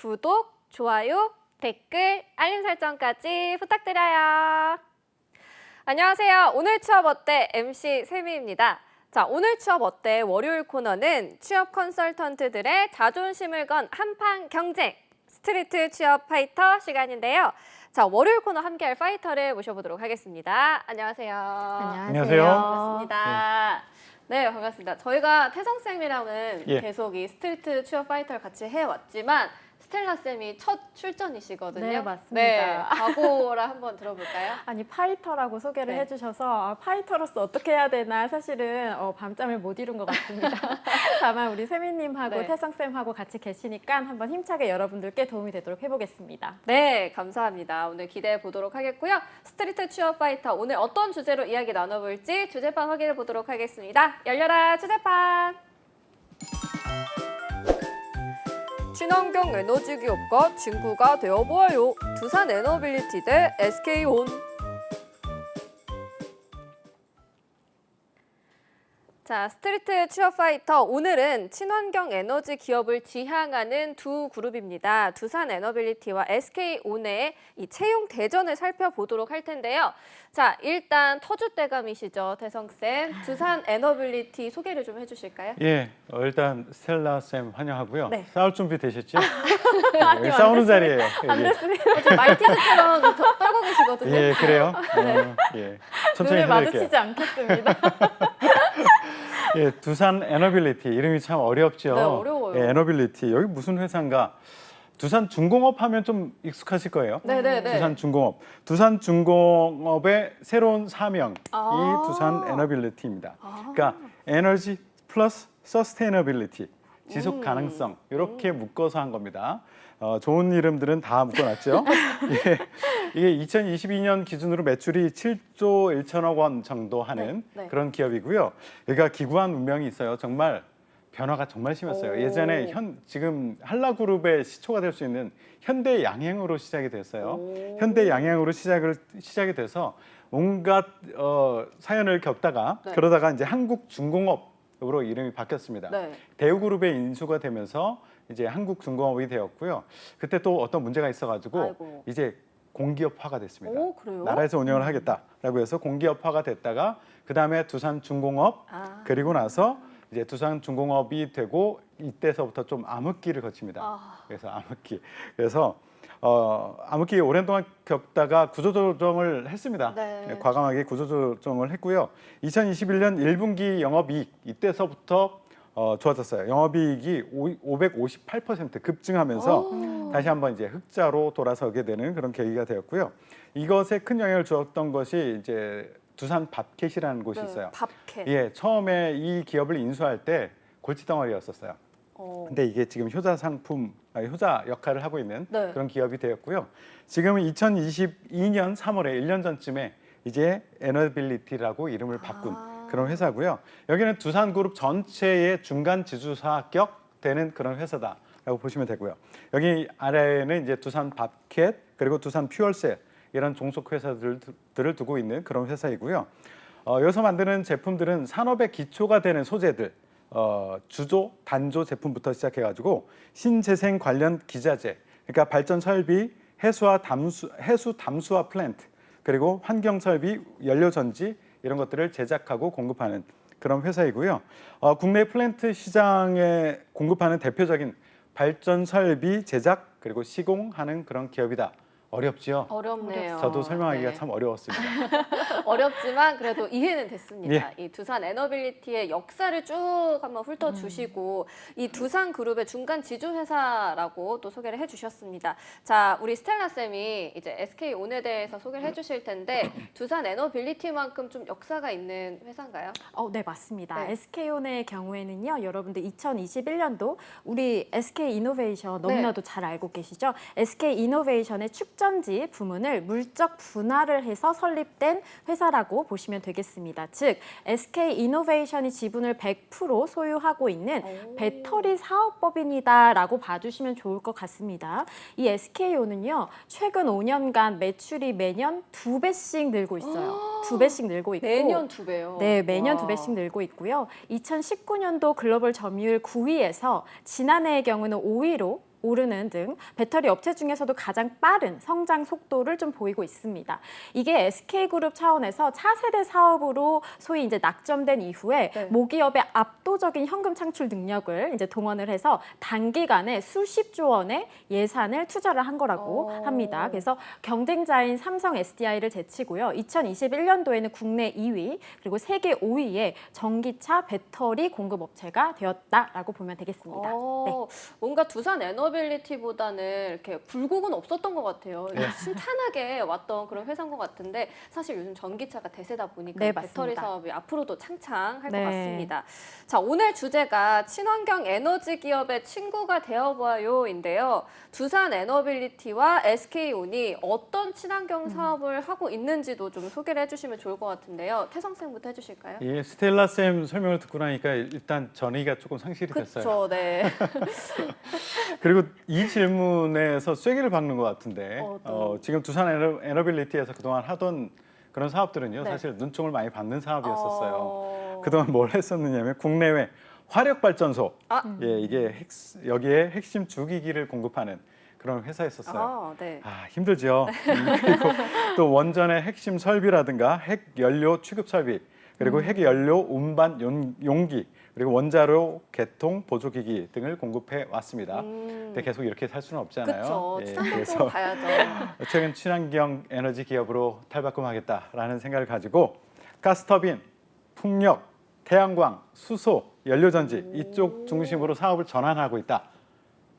구독, 좋아요, 댓글, 알림 설정까지 부탁드려요. 안녕하세요. 오늘 취업 어때? MC 세미입니다. 자, 오늘 취업 어때? 월요일 코너는 취업 컨설턴트들의 자존심을 건 한판 경쟁 스트리트 취업 파이터 시간인데요. 자, 월요일 코너 함께할 파이터를 모셔보도록 하겠습니다. 안녕하세요. 안녕하세요. 반갑습니다. 네, 반갑습니다. 저희가 태성쌤이랑은 예. 계속 이 스트리트 취업 파이터를 같이 해왔지만 스텔라 쌤이 첫 출전이시거든요. 네, 맞습니다. 네, 각오라 한번 들어볼까요? 아니 파이터라고 소개를 네. 해주셔서 아, 파이터로서 어떻게 해야 되나 사실은 어, 밤잠을 못 이룬 것 같습니다. 다만 우리 세미님하고 네. 태성 쌤하고 같이 계시니까 한번 힘차게 여러분들께 도움이 되도록 해보겠습니다. 네, 감사합니다. 오늘 기대해 보도록 하겠고요. 스트리트 취업 파이터 오늘 어떤 주제로 이야기 나눠볼지 주제판 확인해 보도록 하겠습니다. 열려라 주제판. 친환경 에너지 기업과 친구가 되어 보아요. 두산 에너빌리티 대 SK온. 자, 스트리트 취업 파이터 오늘은 친환경 에너지 기업을 지향하는 두 그룹입니다. 두산 에너빌리티와 SK온의 이 채용 대전을 살펴보도록 할 텐데요. 자, 일단 터줏대감이시죠, 태성 쌤. 두산 에너빌리티 소개를 좀 해주실까요? 예, 어, 일단 스텔라 쌤 환영하고요. 네. 싸울 준비 되셨죠? 아니요, 예, 안 싸우는. 자리예요. 안 여기. 됐습니다. 좀 말티즈처럼 더 떨고 계시거든요. 예, 그래요. 어, 예, 천천히 눈을 해드릴게요. 마주치지 않겠습니다. 예, 두산 에너빌리티 이름이 참 어렵죠. 네, 어려워요. 예, 에너빌리티 여기 무슨 회사인가? 두산 중공업 하면 좀 익숙하실 거예요. 네네네. 두산 중공업. 두산 중공업의 새로운 사명이 아. 두산 에너빌리티입니다. 아. 그러니까 에너지 플러스 서스테이너빌리티 지속 음. 가능성 이렇게 묶어서 한 겁니다. 어, 좋은 이름들은 다 묶어놨죠. 예, 이게 2022년 기준으로 매출이 7조 1천억 원 정도 하는 네, 네. 그런 기업이고요. 여기가 기구한 운명이 있어요. 정말 변화가 정말 심했어요. 오. 예전에 현 지금 한라그룹의 시초가 될 수 있는 현대 양행으로 시작이 됐어요. 오. 현대 양양으로 시작을 시작이 돼서 온갖 어, 사연을 겪다가 네. 그러다가 이제 한국 중공업으로 이름이 바뀌었습니다. 네. 대우그룹에 인수가 되면서 이제 한국중공업이 되었고요. 그때 또 어떤 문제가 있어가지고 아이고. 이제 공기업화가 됐습니다. 오? 나라에서 운영을 하겠다라고 해서 공기업화가 됐다가 그 다음에 두산 중공업 아. 그리고 나서 이제 두산 중공업이 되고 이때서부터 좀 암흑기를 거칩니다. 아. 그래서 암흑기. 그래서 어, 암흑기 오랜 동안 겪다가 구조조정을 했습니다. 네. 과감하게 구조조정을 했고요. 2021년 1분기 영업이익 이때서부터 어, 좋아졌어요. 영업이익이 558% 급증하면서 오. 다시 한번 이제 흑자로 돌아서게 되는 그런 계기가 되었고요. 이것에 큰 영향을 주었던 것이 이제 두산 밥캣이라는 곳이 네, 있어요. 밥캣. 예, 처음에 이 기업을 인수할 때 골칫덩어리였었어요. 어. 근데 이게 지금 효자 상품, 아니, 효자 역할을 하고 있는 네. 그런 기업이 되었고요. 지금은 2022년 3월에 1년 전쯤에 이제 에너빌리티라고 이름을 바꾼 아. 그런 회사고요. 여기는 두산그룹 전체의 중간 지주사격 되는 그런 회사다라고 보시면 되고요. 여기 아래에는 이제 두산 밥캣 그리고 두산 퓨얼셀 이런 종속 회사들을 두고 있는 그런 회사이고요. 어, 여기서 만드는 제품들은 산업의 기초가 되는 소재들, 어, 주조, 단조 제품부터 시작해가지고 신재생 관련 기자재, 그러니까 발전 설비, 해수와 담수, 해수 담수화 플랜트, 그리고 환경 설비, 연료 전지 이런 것들을 제작하고 공급하는 그런 회사이고요. 어, 국내 플랜트 시장에 공급하는 대표적인 발전 설비 제작 그리고 시공하는 그런 기업이다. 어렵지요. 어렵네요. 저도 설명하기가 네. 참 어려웠습니다. 어렵지만 그래도 이해는 됐습니다. 예. 이 두산 에너빌리티의 역사를 쭉 한번 훑어주시고 이 두산 그룹의 중간 지주 회사라고 또 소개를 해주셨습니다. 자, 우리 스텔라 쌤이 이제 SK 온에 대해서 소개를 해주실 텐데 두산 에너빌리티만큼 좀 역사가 있는 회사인가요? 어, 네 맞습니다. 네. SK온의 경우에는요, 여러분들 2021년도 우리 SK 이노베이션 너무나도 잘 알고 계시죠? SK 이노베이션의 축 전지 부문을 물적 분할을 해서 설립된 회사라고 보시면 되겠습니다. 즉 SK 이노베이션이 지분을 100% 소유하고 있는 오. 배터리 사업법인이다라고 봐주시면 좋을 것 같습니다. 이 SKO는요 최근 5년간 매출이 매년 두 배씩 늘고 있어요. 두 배씩 늘고 있고 매년 두 배요. 네, 매년 와. 두 배씩 늘고 있고요. 2019년도 글로벌 점유율 9위에서 지난해의 경우는 5위로 오르는 등 배터리 업체 중에서도 가장 빠른 성장 속도를 좀 보이고 있습니다. 이게 SK그룹 차원에서 차세대 사업으로 소위 이제 낙점된 이후에 네. 모기업의 압도적인 현금 창출 능력을 이제 동원을 해서 단기간에 수십조 원의 예산을 투자를 한 거라고 오. 합니다. 그래서 경쟁자인 삼성 SDI를 제치고요. 2021년도에는 국내 2위 그리고 세계 5위의 전기차 배터리 공급 업체가 되었다라고 보면 되겠습니다. 네. 어, 뭔가 두산 에너 빌리티보다는 이렇게 굴곡은 없었던 것 같아요. 네. 순탄하게 왔던 그런 회사인 것 같은데 사실 요즘 전기차가 대세다 보니까 네, 배터리 맞습니다. 사업이 앞으로도 창창할 네. 것 같습니다. 자, 오늘 주제가 친환경 에너지 기업의 친구가 되어봐요인데요. 두산 에너빌리티와 SK온이 어떤 친환경 음. 사업을 하고 있는지도 좀 소개를 해주시면 좋을 것 같은데요. 태성 쌤부터 해주실까요? 예, 스텔라 쌤 설명을 듣고 나니까 일단 전의가 조금 상실이 됐어요. 그렇죠, 네. 그리고 이 질문에서 쐐기를 박는 것 같은데 어, 또. 어, 지금 두산 에너, 에너빌리티에서 그동안 하던 그런 사업들은요 네. 사실 눈총을 많이 받는 사업이었었어요. 어, 그동안 뭘 했었느냐면 국내외 화력 발전소 아. 예 이게 핵, 여기에 핵심 주기기를 공급하는 그런 회사였었어요. 아, 네. 아 힘들죠. 음, 그리고 또 원전의 핵심 설비라든가 핵 연료 취급 설비 그리고 음. 핵 연료 운반 용- 용기 그리고 원자로 개통 보조기기 등을 공급해 왔습니다. 음. 근데 계속 이렇게 살 수는 없잖아요. 그렇죠. 예, 그래서 가야죠. 최근 친환경 에너지 기업으로 탈바꿈하겠다라는 생각을 가지고 가스터빈, 풍력, 태양광, 수소, 연료전지 이쪽 중심으로 사업을 전환하고 있다.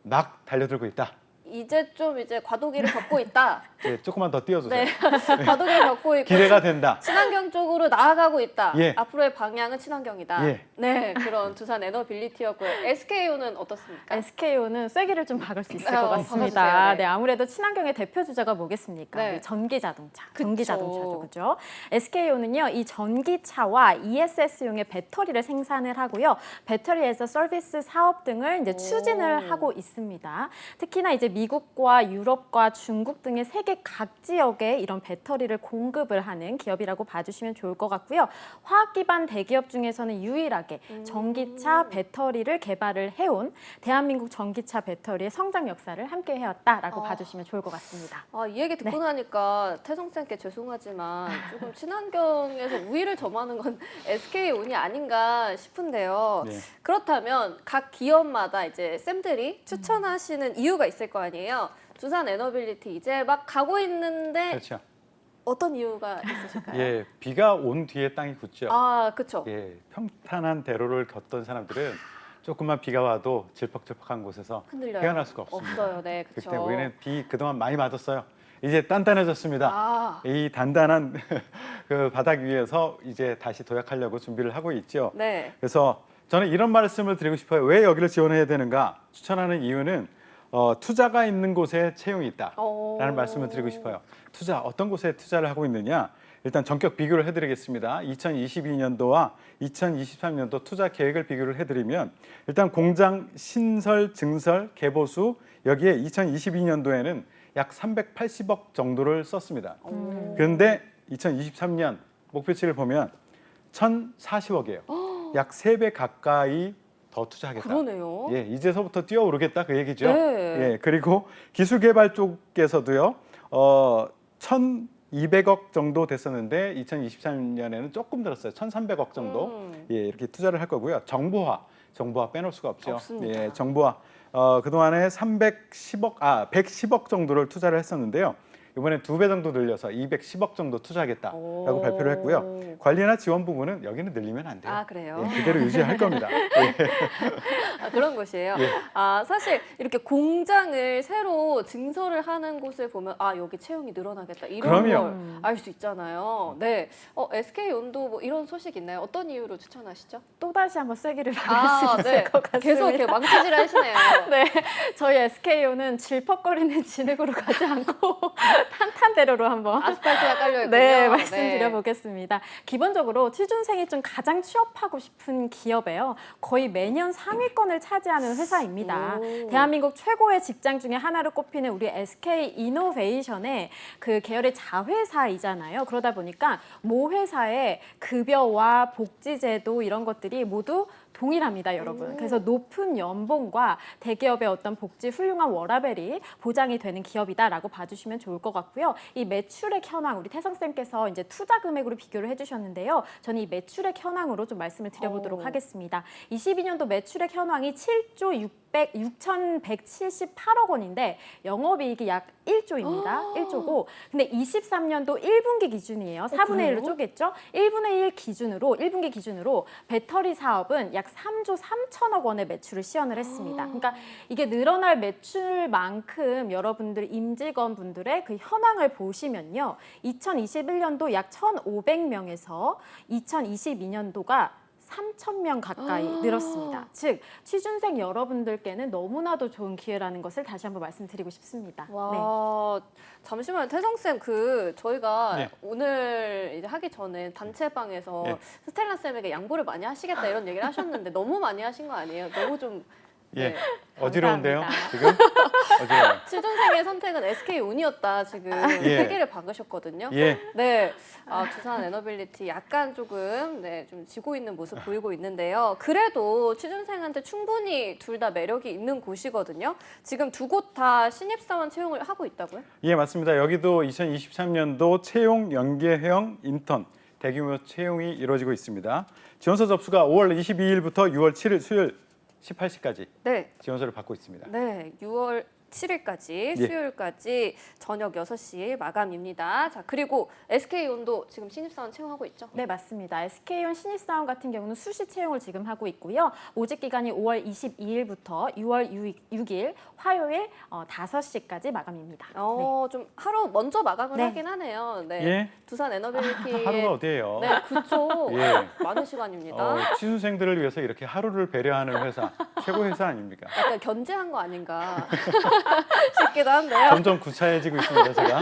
막 달려들고 있다. 이제 좀 이제 과도기를 겪고 있다. 예, 조금만 더 띄워주세요. 네, 과도기를 겪고 있고 기대가 된다. 친환경 쪽으로 나아가고 있다. 예. 앞으로의 방향은 친환경이다. 예. 네, 그런 두산 에너빌리티였고요. SKO는 어떻습니까? SKO는 쐐기를 좀 박을 수 있을 어, 것 박아주세요. 같습니다. 네. 네. 아무래도 친환경의 대표 주자가 뭐겠습니까? 네. 전기 자동차, 그쵸. 전기 자동차죠, 그죠? SKO는요, 이 전기차와 ESS용의 배터리를 생산을 하고요, 배터리에서 서비스 사업 등을 이제 오. 추진을 하고 있습니다. 특히나 이제 미 국과 유럽과 중국 등의 세계 각 지역에 이런 배터리를 공급을 하는 기업이라고 봐주시면 좋을 것 같고요. 화학 기반 대기업 중에서는 유일하게 음. 전기차 배터리를 개발을 해온 대한민국 전기차 배터리의 성장 역사를 함께 해왔다라고 아. 봐주시면 좋을 것 같습니다. 아, 이 얘기 듣고 네. 나니까 태성 쌤께 죄송하지만 조금 친환경에서 우위를 점하는 건 SK온이 아닌가 싶은데요. 네. 그렇다면 각 기업마다 이제 쌤들이 추천하시는 이유가 있을 거 아니에요. 두산 에너빌리티 이제 막 가고 있는데 그렇죠. 어떤 이유가 있으실까요? 예, 비가 온 뒤에 땅이 굳죠. 아, 그렇죠. 예, 평탄한 대로를 걷던 사람들은 조금만 비가 와도 질퍽질퍽한 곳에서 흔들려요. 헤어날 수가 없습니다. 없어요. 네, 그렇죠. 때문에 우리는 비 그동안 많이 맞았어요. 이제 단단해졌습니다. 아, 이 단단한 그 바닥 위에서 이제 다시 도약하려고 준비를 하고 있죠. 네. 그래서 저는 이런 말씀을 드리고 싶어요. 왜 여기를 지원해야 되는가? 추천하는 이유는 어, 투자가 있는 곳에 채용이 있다. 어. 라는 말씀을 드리고 싶어요. 투자 어떤 곳에 투자를 하고 있느냐? 일단 전격 비교를 해드리겠습니다. 2022년도와 2023년도 투자 계획을 비교를 해드리면 일단 공장 신설, 증설, 개보수 여기에 2022년도에는 약 380억 정도를 썼습니다. 오. 그런데 2023년 목표치를 보면 1,040억이에요. 약세배 가까이 더 투자하겠다. 그러네요. 예, 이제서부터 뛰어오르겠다 그 얘기죠. 네. 예, 그리고 기술 개발 쪽에서도요. 어, 1,200억 정도 됐었는데 2023년에는 조금 들었어요. 1,300억 정도. 음. 예, 이렇게 투자를 할 거고요. 정보화, 정보화 빼놓을 수가 없죠. 없습니다. 예, 정보화. 어, 그동안에 310억, 아, 110억 정도를 투자를 했었는데요. 이번에 두 배 정도 늘려서 210억 정도 투자하겠다라고 오. 발표를 했고요. 관리나 지원 부분은 여기는 늘리면 안 돼요. 아, 그래요? 예, 그대로 유지할 겁니다. 예. 아, 그런 곳이에요. 예. 아 사실 이렇게 공장을 새로 증설을 하는 곳을 보면 아 여기 채용이 늘어나겠다 이런 그럼요. 걸알 수 있잖아요. 네. 어 SK 온도 뭐 이런 소식 있나요? 어떤 이유로 추천하시죠? 또 다시 한번 쐐기를 박을 아, 수 있을 네. 것 같습니다. 계속 이렇게 망치질 하시네요. 네, 저희 SKO는 질퍽거리는 진흙으로 가지 않고 탄탄대로로 한번 아스팔트가 깔려 있군요. 네, 말씀드려 보겠습니다. 기본적으로 취준생이 좀 가장 취업하고 싶은 기업에요. 거의 매년 상위권을 차지하는 회사입니다. 오. 대한민국 최고의 직장 중에 하나로 꼽히는 우리 SK 이노베이션의 그 계열의 자회사이잖아요. 그러다 보니까 모 회사의 급여와 복지 제도 이런 것들이 모두 동일합니다, 여러분. 오. 그래서 높은 연봉과 대기업의 어떤 복지 훌륭한 워라벨이 보장이 되는 기업이다라고 봐주시면 좋을 것 같고요. 이 매출액 현황 우리 태성 쌤께서 이제 투자 금액으로 비교를 해주셨는데요. 저는 이 매출액 현황으로 좀 말씀을 드려보도록 오. 하겠습니다. 22년도 매출액 현황이 7조 600 6,178억 원인데 영업이익이 약 1조입니다. 1조고 근데 23년도 1분기 기준이에요. 4분의 그래요? 1로 쪼갰죠. 1분의 1 기준으로 1분기 기준으로 배터리 사업은 약 3조 3천억 원의 매출을 시현을 했습니다. 그러니까 이게 늘어날 매출만큼 여러분들 임직원 분들의 그 현황을 보시면요. 2021년도 약 1,500명에서 2022년도가 3,000명 가까이 아. 늘었습니다. 즉 취준생 여러분들께는 너무나도 좋은 기회라는 것을 다시 한번 말씀드리고 싶습니다. 네. 와, 잠시만요. 태성 쌤, 그, 저희가 네. 오늘 이제 하기 전에 단체방에서 네. 스텔라 쌤에게 양보를 많이 하시겠다 이런 얘기를 하셨는데 너무 많이 하신 거 아니에요? 너무 좀. 예. 네. 어지러운데요. 지금? 어지러워요. 취준생의 선택은 SK 운이었다 지금 예. 세 개를 박으셨거든요. 예. 네, 아, 두산 에너빌리티 약간 조금 네, 좀 지고 있는 모습 보이고 있는데요. 그래도 취준생한테 충분히 둘 다 매력이 있는 곳이거든요. 지금 두 곳 다 신입사원 채용을 하고 있다고요? 예, 맞습니다. 여기도 2023년도 채용 연계형 인턴 대규모 채용이 이루어지고 있습니다. 지원서 접수가 5월 22일부터 6월 7일 수요일 18시까지 네, 지원서를 받고 있습니다. 네, 6월 7일까지 예. 수요일까지 저녁 6시 마감입니다. 자, 그리고 SK온도 지금 신입사원 채용하고 있죠? 네, 맞습니다. SK온 신입사원 같은 경우는 수시 채용을 지금 하고 있고요. 모집 기간이 5월 22일부터 6월 6, 일 화요일 어, 5시까지 마감입니다. 어, 좀 하루 먼저 마감을 네. 하긴 하네요. 네. 예, 두산 에너빌리티의 하루가 어디예요? 네, 그렇죠. 예. 많은 시간입니다. 어, 취준생들을 위해서 이렇게 하루를 배려하는 회사 최고 회사 아닙니까? 약간 견제한 거 아닌가 싶기도 한데요. 점점 구차해지고 있습니다, 제가.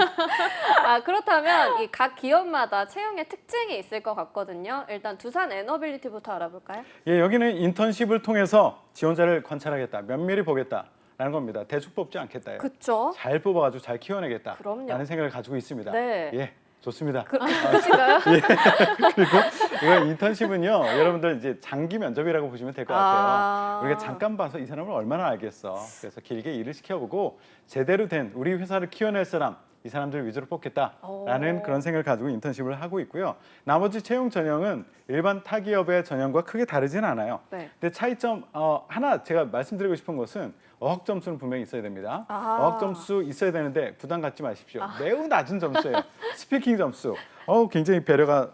아, 그렇다면 이 각 기업마다 채용의 특징이 있을 것 같거든요. 일단 두산 에너빌리티부터 알아볼까요? 예, 여기는 인턴십을 통해서 지원자를 관찰하겠다, 면밀히 보겠다라는 겁니다. 대충 뽑지 않겠다요. 그쵸? 잘 뽑아가지고 잘 키워내겠다. 그럼요. 라는 생각을 가지고 있습니다. 네. 예, 좋습니다. 그, 그러신가요? 그리고 이거 인턴십은요, 여러분들 이제 장기 면접이라고 보시면 될 것 같아요. 아. 우리가 잠깐 봐서 이 사람을 얼마나 알겠어. 그래서 길게 일을 시켜보고 제대로 된 우리 회사를 키워낼 사람, 이 사람들 위주로 뽑겠다라는 오. 그런 생각을 가지고 인턴십을 하고 있고요. 나머지 채용 전형은 일반 타 기업의 전형과 크게 다르진 않아요. 네. 근데 차이점 어, 하나 제가 말씀드리고 싶은 것은 어학 점수는 분명히 있어야 됩니다. 아. 어학 점수 있어야 되는데 부담 갖지 마십시오. 매우 낮은 점수예요. 스피킹 점수. 어 굉장히 배려가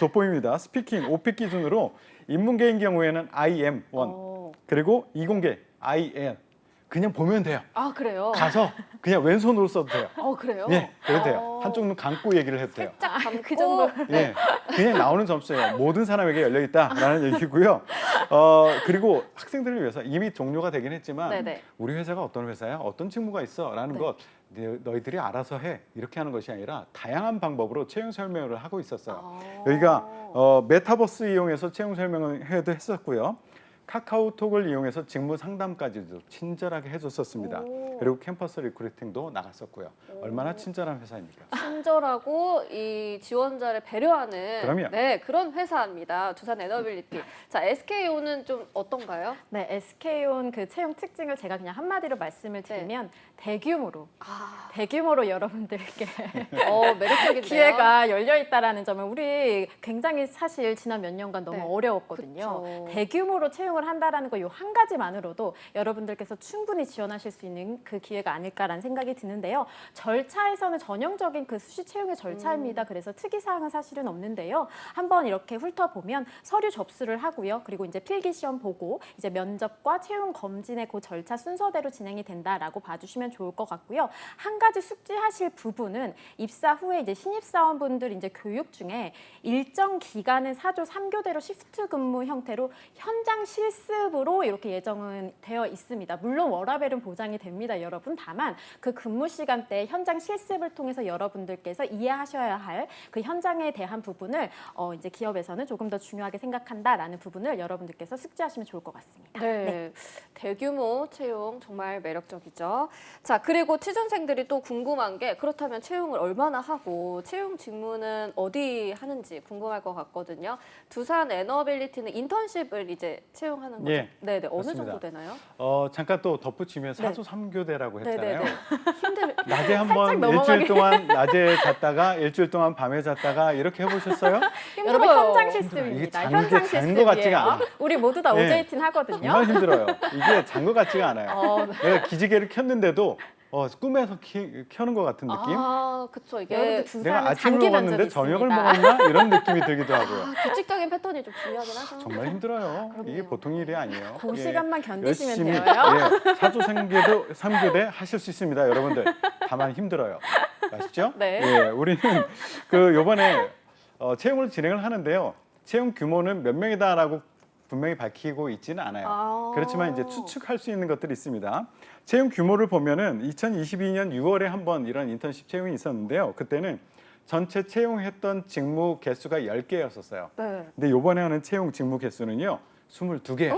돋보입니다. 스피킹 5픽 기준으로 인문계인 경우에는 IM1 어. 그리고 이공계 IL 그냥 보면 돼요. 아, 그래요? 가서 그냥 왼손으로 써도 돼요. 어, 그래요? 예, 그래도 돼요. 어. 한쪽 눈 감고 얘기를 해도 돼요. 살짝 감고 그 정도. 예, 그냥 나오는 점수예요. 모든 사람에게 열려 있다라는 얘기고요. 어 그리고 학생들을 위해서 이미 종료가 되긴 했지만 네네. 우리 회사가 어떤 회사야, 어떤 직무가 있어라는 네. 것 너- 너희들이 알아서 해 이렇게 하는 것이 아니라 다양한 방법으로 채용 설명을 하고 있었어요. 아. 여기가 어, 메타버스 이용해서 채용 설명을 해도 했었고요. 카카오톡을 이용해서 직무 상담까지도 친절하게 해줬었습니다. 오. 그리고 캠퍼스 리크루팅도 나갔었고요. 얼마나 친절한 회사입니까? 친절하고 이 지원자를 배려하는 그럼요. 네 그런 회사입니다. 두산 에너빌리티. 자 SKO는 좀 어떤가요? 네, SK온 그 채용 특징을 제가 그냥 한마디로 말씀을 드리면 대규모로 아, 대규모로 여러분들께 어 매력적인데요. 기회가 열려 있다라는 점은 우리 굉장히 사실 지난 몇 년간 너무 네. 어려웠거든요. 그쵸. 대규모로 채용 을 한다라는 거 요 한 가지만으로도 여러분들께서 충분히 지원하실 수 있는 그 기회가 아닐까라는 생각이 드는데요. 절차에서는 전형적인 그 수시 채용의 절차입니다. 음. 그래서 특이 사항은 사실은 없는데요. 한번 이렇게 훑어보면 서류 접수를 하고요. 그리고 이제 필기 시험 보고 이제 면접과 채용 검진의 그 절차 순서대로 진행이 된다라고 봐주시면 좋을 것 같고요. 한 가지 숙지하실 부분은 입사 후에 이제 신입사원분들 이제 교육 중에 일정 기간은 사조 3교대로 시프트 근무 형태로 현장 실 습으로 이렇게 예정은 되어 있습니다. 물론 워라벨은 보장이 됩니다, 여러분. 다만 그 근무 시간대 현장 실습을 통해서 여러분들께서 이해하셔야 할 그 현장에 대한 부분을 어 이제 기업에서는 조금 더 중요하게 생각한다라는 부분을 여러분들께서 숙지하시면 좋을 것 같습니다. 네. 대규모 채용 정말 매력적이죠. 자, 그리고 취준생들이 또 궁금한 게 그렇다면 채용을 얼마나 하고 채용 직무는 어디 하는지 궁금할 것 같거든요. 두산 에너빌리티는 인턴십을 이제 채용 하는 거죠. 예, 네, 네. 어느 맞습니다. 정도 되나요? 어, 잠깐 또 덧붙이면 네. 사조 삼교대라고 네, 했잖아요. 네, 네. 힘들 낮에 한번. 일주일 동안 낮에 잤다가 일주일 동안 밤에 잤다가 이렇게 해보셨어요? 여러분. 현장 이게 실습입니다. 잔- 현장 잔 실습이에요. 거 같지가 않아요. 우리 모두 다 네. 오제이틴 하거든요. 정말 힘들어요. 이게 잔 것 같지가 않아요. 어, 내가 기지개를 켰는데도 어, 꿈에서 키, 켜는 것 같은 느낌? 아, 그쵸. 이게 내가 아침을 먹었는데 면접이 저녁을. 먹었나 이런 느낌이 들기도 하고요. 아, 규칙적인 패턴이 좀 중요하긴 하죠. 정말 힘들어요. 이게 그럼요. 보통 일이 아니에요. 그 예. 시간만 견디시면 열심히 돼요. 예, 사조 삼교도 삼교대 하실 수 있습니다, 여러분들. 다만 힘들어요. 아시죠? 네. 예, 우리는 그 요번에 어, 채용을 진행을 하는데요. 채용 규모는 몇 명이다라고 분명히 밝히고 있지는 않아요. 아. 그렇지만 이제 추측할 수 있는 것들이 있습니다. 채용 규모를 보면은 2022년 6월에 한 번 이런 인턴십 채용이 있었는데요. 그때는 전체 채용했던 직무 개수가 10개였었어요. 네. 근데 이번에 하는 채용 직무 개수는요. 22개예요.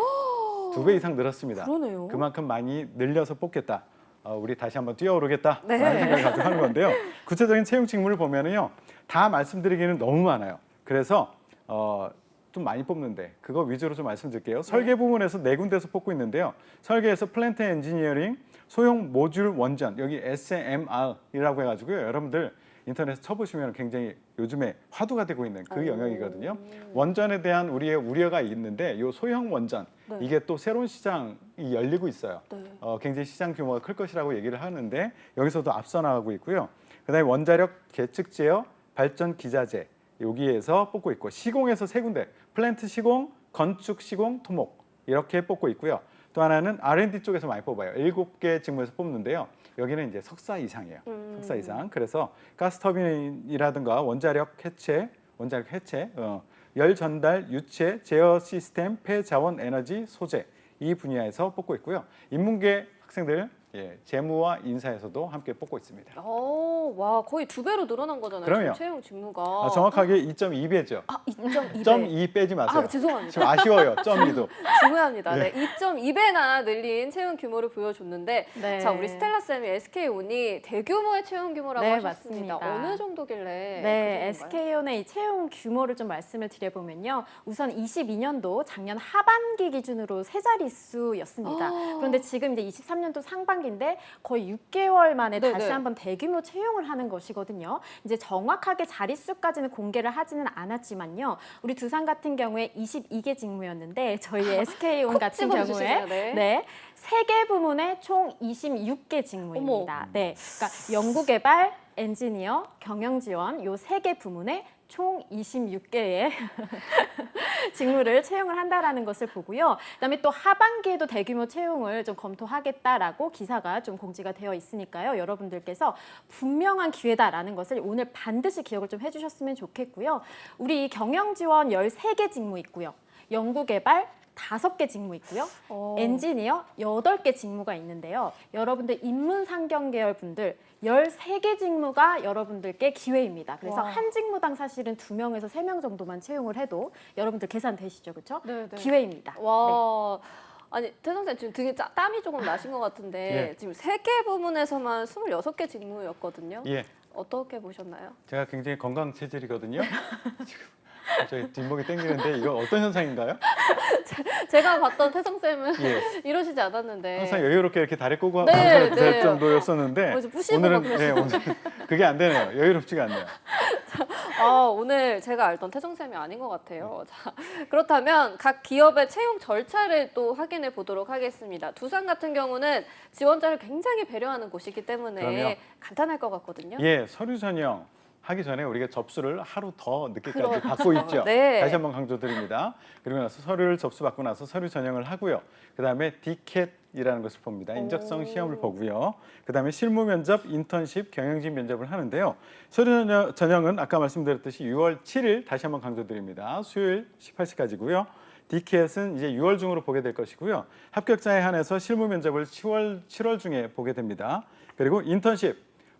두 배 이상 늘었습니다. 그러네요. 그만큼 많이 늘려서 뽑겠다. 어, 우리 다시 한번 뛰어오르겠다. 네. 라는 생각을 가지고 하는 건데요. 구체적인 채용 직무를 보면은요. 다 말씀드리기는 너무 많아요. 그래서 어, 좀 많이 뽑는데 그거 위주로 좀 말씀드릴게요. 설계 부분에서 네 군데서 뽑고 있는데요. 설계에서 플랜트 엔지니어링, 소형 모듈 원전, 여기 SMR이라고 해가지고요. 여러분들 인터넷에 쳐보시면 굉장히 요즘에 화두가 되고 있는 그 오. 영역이거든요. 원전에 대한 우리의 우려가 있는데 이 소형 원전 네. 이게 또 새로운 시장이 열리고 있어요. 네. 어, 굉장히 시장 규모가 클 것이라고 얘기를 하는데 여기서도 앞서 나가고 있고요. 그다음에 원자력 계측 제어 발전 기자재 여기에서 뽑고 있고 시공에서 세 군데 플랜트 시공, 건축 시공, 토목 이렇게 뽑고 있고요. 또 하나는 R&D 쪽에서 많이 뽑아요. 일곱 개 직무에서 뽑는데요. 여기는 이제 석사 이상이에요. 음. 석사 이상. 그래서 가스터빈이라든가 원자력 해체, 원자력 해체, 어, 열 전달, 유체, 제어 시스템, 폐자원 에너지 소재 이 분야에서 뽑고 있고요. 인문계 학생들 예, 재무와 인사에서도 함께 뽑고 있습니다. 어, 와, 거의 두 배로 늘어난 거잖아요. 그럼요. 지금 채용 직무가. 아, 정확하게 2.2배죠. 아, 2.2배. 2 빼지 마세요. 아, 죄송합니다. 지금 아쉬워요. 점 2도. 중요합니다. 네. 2.2배나 늘린 채용 규모를 보여줬는데 네. 자 우리 스텔라 쌤이 SK온이 대규모의 채용 규모라고 네, 하셨습니다. 맞습니다. 어느 정도길래? 네, 그? SK온의 이 채용 규모를 좀 말씀을 드려보면요. 우선 22년도 작년 하반기 기준으로 세 자릿수였습니다. 아. 그런데 지금 이제 23년도 상반기 인데 거의 6개월 만에 네, 다시 네. 한번 대규모 채용을 하는 것이거든요. 이제 정확하게 자릿수까지는 공개를 하지는 않았지만요. 우리 두산 같은 경우에 22개 직무였는데 저희 SK온 콕 같은 경우에 네. 네. 세개 부문에 총 26개 직무입니다. 네. 그러니까 연구 개발, 엔지니어, 경영 지원 요 세 개 부문에 총 26개의 직무를 채용을 한다라는 것을 보고요. 그다음에 또 하반기에도 대규모 채용을 좀 검토하겠다라고 기사가 좀 공지가 되어 있으니까요. 여러분들께서 분명한 기회다라는 것을 오늘 반드시 기억을 좀 해주셨으면 좋겠고요. 우리 경영지원 13개 직무 있고요. 연구개발 다섯 개 직무 있고요. 어. 엔지니어 여덟 개 직무가 있는데요. 여러분들 인문상경 계열 분들 13개 직무가 여러분들께 기회입니다. 그래서 와. 한 직무당 사실은 두명에서세 명 정도만 채용을 해도 여러분들 계산 되시죠. 그렇죠? 네, 네. 기회입니다. 네. 와. 아니 태성 쌤 지금 등에 짜- 땀이 조금 나신 것 같은데 예. 지금 세 개 부문에서만 26개 직무였거든요. 예, 어떻게 보셨나요? 제가 굉장히 건강 체질이거든요. 지금 갑자기 뒷목이 땡기는데 이거 어떤 현상인가요? 제가 봤던 태성 쌤은 예. 이러시지 않았는데 항상 여유롭게 이렇게 다리 꼬고 네, 방송을 될 네. 정도였었는데 어, 이제 부시고 오늘은 막 예, 오늘 그게 안 되네요. 여유롭지가 않네요. 아, 오늘 제가 알던 태성 쌤이 아닌 것 같아요. 자, 그렇다면 각 기업의 채용 절차를 또 확인해 보도록 하겠습니다. 두산 같은 경우는 지원자를 굉장히 배려하는 곳이기 때문에 그럼요. 간단할 것 같거든요. 예, 서류 전형 하기 전에 우리가 접수를 하루 더 늦게까지. 받고 있죠. 네. 다시 한번 강조드립니다. 그리고 나서 서류를 접수받고 나서 서류 전형을 하고요. 그다음에 디켓이라는 것을 봅니다. 인적성 오. 시험을 보고요. 그다음에 실무 면접, 인턴십, 경영진 면접을 하는데요. 서류 전형- 전형은 아까 말씀드렸듯이 6월 7일 다시 한번 강조드립니다. 수요일 18시까지고요. 디켓은 이제 6월 중으로 보게 될 것이고요. 합격자에 한해서 실무 면접을 10월 7월 중에 보게 됩니다. 그리고 인턴십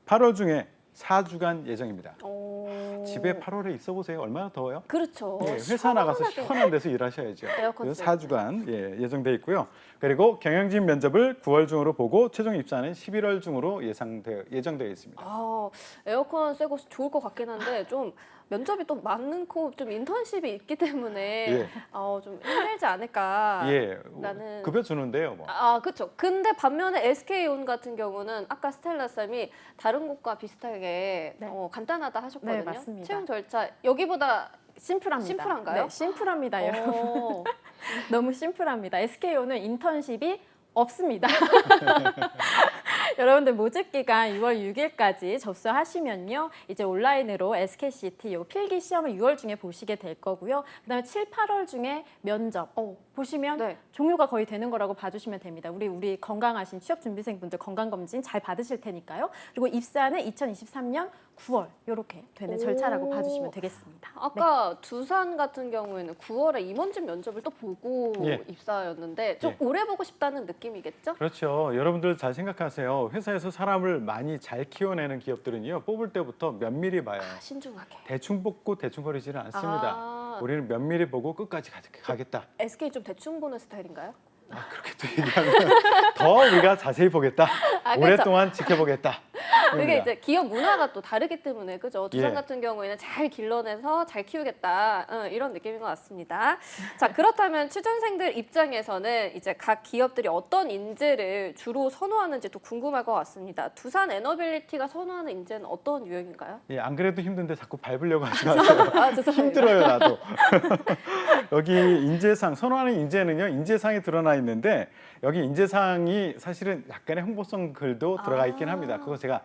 8월 중에 4주간 예정입니다. 오. 집에 8월에 있어 보세요. 얼마나 더워요? 그렇죠. 예, 회사 나가서. 시원한 데서 일하셔야죠. 에어컨 그래서 쐬고. 4주간 예, 예정돼 있고요. 그리고 경영진 면접을 9월 중으로 보고 최종 입사는 11월 중으로 예상되어 예정되어 있습니다. 아, 에어컨 쐬고 좋을 것 같긴 한데 좀 면접이 또 많고 좀 인턴십이 있기 때문에 예. 어, 좀 힘들지 않을까. 예, 나는- 급여 주는데요. 뭐. 아, 그렇죠. 근데 반면에 SK온 같은 경우는 아까 스텔라 쌤이 다른 곳과 비슷하게 네. 어, 간단하다 하셨거든요. 네, 맞습니다. 채용 절차 여기보다 심플합니다. 심플한가요? 네, 심플합니다, 여러분. 어, 너무 심플합니다. SKO는 인턴십이 없습니다. 여러분들 모집 기간 6월 6일까지 접수하시면요. 이제 온라인으로 SKCT 요 필기 시험을 6월 중에 보시게 될 거고요. 그다음에 7, 8월 중에 면접 어, 보시면 네. 종료가 거의 되는 거라고 봐주시면 됩니다. 우리 우리 건강하신 취업 준비생분들 건강 검진 잘 받으실 테니까요. 그리고 입사는 2023년 9월 이렇게 되는 오. 절차라고 봐주시면 되겠습니다. 네. 아까 두산 같은 경우에는 9월에 임원진 면접을 또 보고 예. 입사였는데 좀 예. 오래 보고 싶다는 느낌이겠죠? 그렇죠. 여러분들 잘 생각하세요. 회사에서 사람을 많이 잘 키워내는 기업들은요 뽑을 때부터 면밀히 봐요. 아, 신중하게. 대충 뽑고 대충 버리지는 않습니다. 아, 우리는 면밀히 보고 끝까지 가- 가겠다. SK 좀 대충 보는 스타일인가요? 아, 그렇게 또 얘기하면 더 우리가 자세히 보겠다. 아, 그렇죠. 오랫동안 지켜보겠다. 그게. 이제 기업 문화가 또 다르기 때문에 그죠? 두산 예. 같은 경우에는 잘 길러내서 잘 키우겠다 어, 이런 느낌인 것 같습니다. 자 그렇다면 취준생들 입장에서는 이제 각 기업들이 어떤 인재를 주로 선호하는지 또 궁금할 것 같습니다. 두산 에너빌리티가 선호하는 인재는 어떤 유형인가요? 예, 안 그래도 힘든데 자꾸 밟으려고 하지 마세요. 아 죄송합니다. 힘들어요 나도. 여기 인재상 선호하는 인재는요 인재상이 드러나 있는데 여기 인재상이 사실은 약간의 홍보성 글도 들어가 있긴 아. 합니다. 그거 제가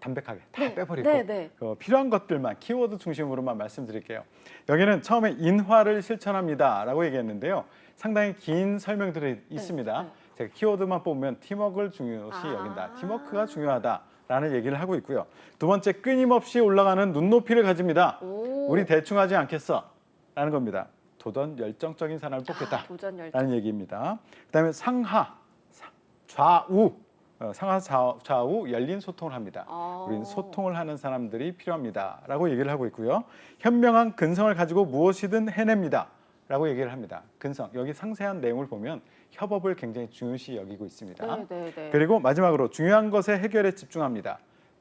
담백하게 다 네, 빼버리고 네, 네. 어, 필요한 것들만 키워드 중심으로만 말씀드릴게요. 여기는 처음에 인화를 실천합니다 라고 얘기했는데요. 상당히 긴 설명들이 있습니다. 네. 제가 키워드만 뽑으면 팀워크를 중요시 아. 여긴다. 팀워크가 중요하다 라는 얘기를 하고 있고요. 두 번째 끊임없이 올라가는 눈높이를 가집니다. 오. 우리 대충 하지 않겠어 라는 겁니다. 도전 열정적인 사람을 뽑겠다 아, 도전 열정. 라는 얘기입니다. 그다음에 상하, 사- 좌우, 어, 상하 좌- 좌우 열린 소통을 합니다. 아. 우리는 소통을 하는 사람들이 필요합니다 라고 얘기를 하고 있고요. 현명한 근성을 가지고 무엇이든 해냅니다 라고 얘기를 합니다. 근성 여기 상세한 내용을 보면 협업을 굉장히 중요시 여기고 있습니다. 네, 네, 네. 그리고 마지막으로 중요한 것의 해결에 집중합니다.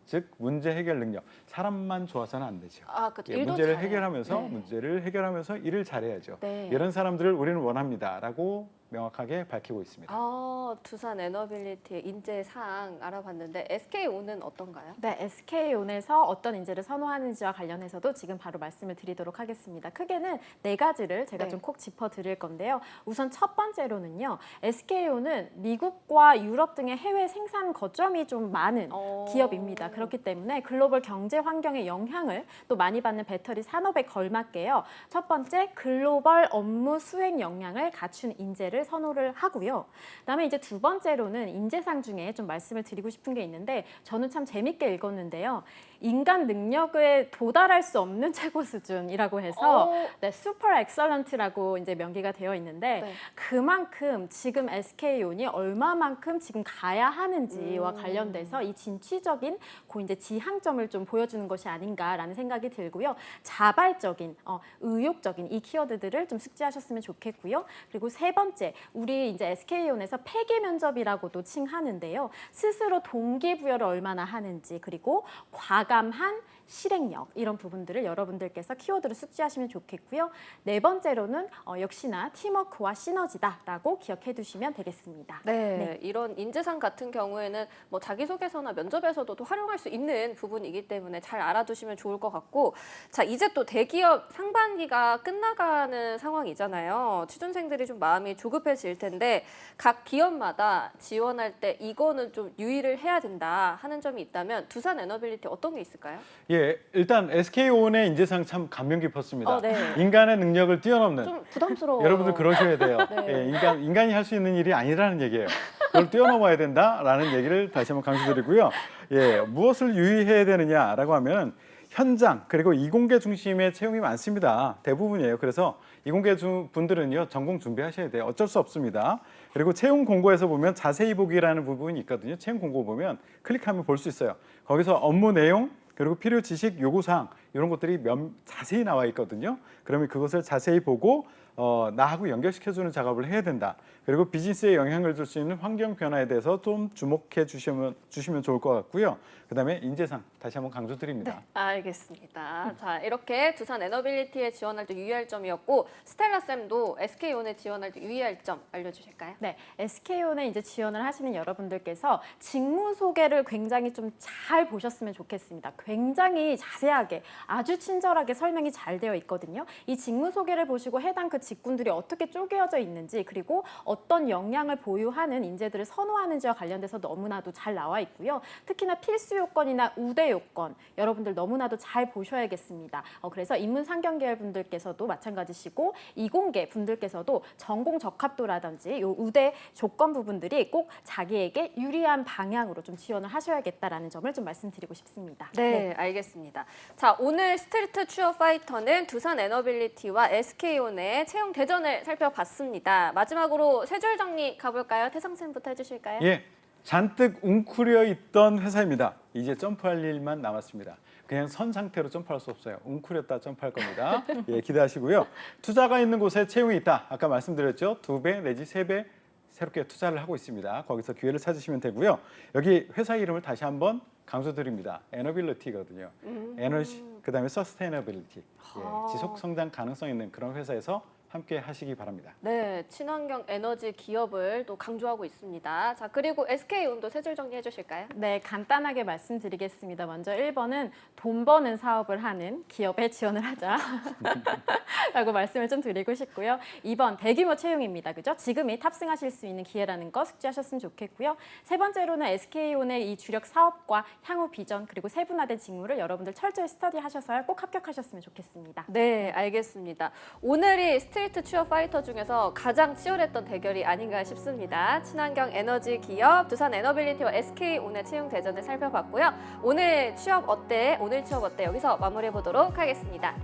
즉 문제 해결 능력. 사람만 좋아서는 안 되죠. 아, 그렇죠. 예, 일도 문제를 잘해요. 해결하면서 네. 문제를 해결하면서 일을 잘해야죠. 네. 이런 사람들을 우리는 원합니다라고 명확하게 밝히고 있습니다. 아, 두산 에너빌리티의 인재상 알아봤는데 SK오는 어떤가요? 네, SK온에서 어떤 인재를 선호하는지와 관련해서도 지금 바로 말씀을 드리도록 하겠습니다. 크게는 네 가지를 제가 네. 좀꼭 짚어 드릴 건데요. 우선 첫 번째로는요. SK온은 미국과 유럽 등의 해외 생산 거점이 좀 많은 어. 기업입니다. 그렇기 때문에 글로벌 경제 환경의 영향을 또 많이 받는 배터리 산업에 걸맞게요. 첫 번째 글로벌 업무 수행 역량을 갖춘 인재를 선호를 하고요. 그다음에 이제 두 번째로는 인재상 중에 좀 말씀을 드리고 싶은 게 있는데 저는 참 재밌게 읽었는데요. 인간 능력에 도달할 수 없는 최고 수준이라고 해서 어. 네, 슈퍼 엑설런트라고 이제 명기가 되어 있는데 네. 그만큼 지금 SK온이 얼마만큼 지금 가야 하는지와 음. 관련돼서 이 진취적인 그 이제 지향점을 좀 보여주는 것이 아닌가라는 생각이 들고요. 자발적인, 어, 의욕적인 이 키워드들을 좀 숙지하셨으면 좋겠고요. 그리고 세 번째, 우리 이제 SK온에서 폐기 면접이라고도 칭하는데요. 스스로 동기부여를 얼마나 하는지 그리고 과감한 실행력 이런 부분들을 여러분들께서 키워드로 숙지하시면 좋겠고요. 네 번째로는 어, 역시나 팀워크와 시너지다라고 기억해 두시면 되겠습니다. 네, 이런 인재상 같은 경우에는 뭐 자기소개서나 면접에서도 또 활용할 수 있는 부분이기 때문에 잘 알아두시면 좋을 것 같고 자 이제 또 대기업 상반기가 끝나가는 상황이잖아요. 취준생들이 좀 마음이 조급해질 텐데 각 기업마다 지원할 때 이거는 좀 유의를 해야 된다 하는 점이 있다면 두산 에너빌리티 어떤 게 있을까요? 예, 일단 SK온의 인재상 참 감명 깊었습니다. 어, 네. 인간의 능력을 뛰어넘는 좀 부담스러워요. 여러분들 그러셔야 돼요. 네. 예, 인간 인간이 할 수 있는 일이 아니라는 얘기예요. 그걸 뛰어넘어야 된다라는 얘기를 다시 한번 강조드리고요. 예, 무엇을 유의해야 되느냐라고 하면 현장 그리고 이공계 중심의 채용이 많습니다. 대부분이에요. 그래서 이공계 주- 분들은요 전공 준비하셔야 돼요. 어쩔 수 없습니다. 그리고 채용 공고에서 보면 자세히 보기라는 부분이 있거든요. 채용 공고 보면 클릭하면 볼 수 있어요. 거기서 업무 내용 그리고 필요 지식 요구 사항 이런 것들이 면, 자세히 나와 있거든요. 그러면 그것을 자세히 보고 어, 나하고 연결시켜주는 작업을 해야 된다. 그리고 비즈니스에 영향을 줄 수 있는 환경 변화에 대해서 좀 주목해 주시면 주시면 좋을 것 같고요. 그 다음에 인재상 다시 한번 강조드립니다. 알겠습니다. 자, 이렇게 두산 에너빌리티에 지원할 때 유의할 점이었고 스텔라 쌤도 SK온에 지원할 때 유의할 점 알려주실까요? 네, SK온에 이제 지원을 하시는 여러분들께서 직무 소개를 굉장히 좀 잘 보셨으면 좋겠습니다. 굉장히 자세하게 아주 친절하게 설명이 잘 되어 있거든요. 이 직무 소개를 보시고 해당 그 직군들이 어떻게 쪼개어져 있는지 그리고 어떤 역량을 보유하는 인재들을 선호하는지와 관련돼서 너무나도 잘 나와 있고요. 특히나 필수 요건이나 우대 요건 여러분들 너무나도 잘 보셔야겠습니다. 어, 그래서 인문 상경 계열 분들께서도 마찬가지시고 이공계 분들께서도 전공 적합도라든지 요 우대 조건 부분들이 꼭 자기에게 유리한 방향으로 좀 지원을 하셔야겠다라는 점을 좀 말씀드리고 싶습니다. 네, 알겠습니다. 자, 오늘 스트리트 추어 파이터는 두산 에너빌리티와 SK온의 채용 대전을 살펴봤습니다. 마지막으로 세 줄 정리 가볼까요? 태성 쌤부터 해주실까요? 예, 잔뜩 웅크려 있던 회사입니다. 이제 점프할 일만 남았습니다. 그냥 선 상태로 점프할 수 없어요. 웅크렸다 점프할 겁니다. 예, 기대하시고요. 투자가 있는 곳에 채용이 있다. 아까 말씀드렸죠. 두 배 내지 세 배 새롭게 투자를 하고 있습니다. 거기서 기회를 찾으시면 되고요. 여기 회사 이름을 다시 한번 강조드립니다. 에너빌리티거든요. 에너지 그다음에 서스테이너빌리티. 아. 예, 지속 성장 가능성 있는 그런 회사에서 함께 하시기 바랍니다. 네, 친환경 에너지 기업을 또 강조하고 있습니다. 자, 그리고 SK온도 세 줄 정리해 주실까요? 네, 간단하게 말씀드리겠습니다. 먼저 1번은 돈 버는 사업을 하는 기업에 지원을 하자. 라고 말씀을 좀 드리고 싶고요. 2번 대규모 채용입니다. 그죠? 지금이 탑승하실 수 있는 기회라는 거 숙지하셨으면 좋겠고요. 세 번째로는 SK온의 이 주력 사업과 향후 비전 그리고 세분화된 직무를 여러분들 철저히 스터디하셔서 꼭 합격하셨으면 좋겠습니다. 네, 알겠습니다. 오늘이 스트 리트 추어 파이터 중에서 가장 치열했던 대결이 아닌가 싶습니다. 친환경 에너지 기업 두산 에너빌리티와 SK온의 채용 대전을 살펴봤고요. 오늘 취업 어때? 오늘 취업 어때? 여기서 마무리해 보도록 하겠습니다.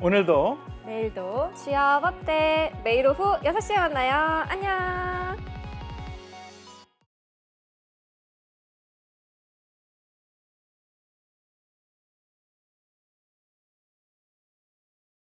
오늘도 내일도 취업 어때? 매일 오후 6시에 만나요. 안녕.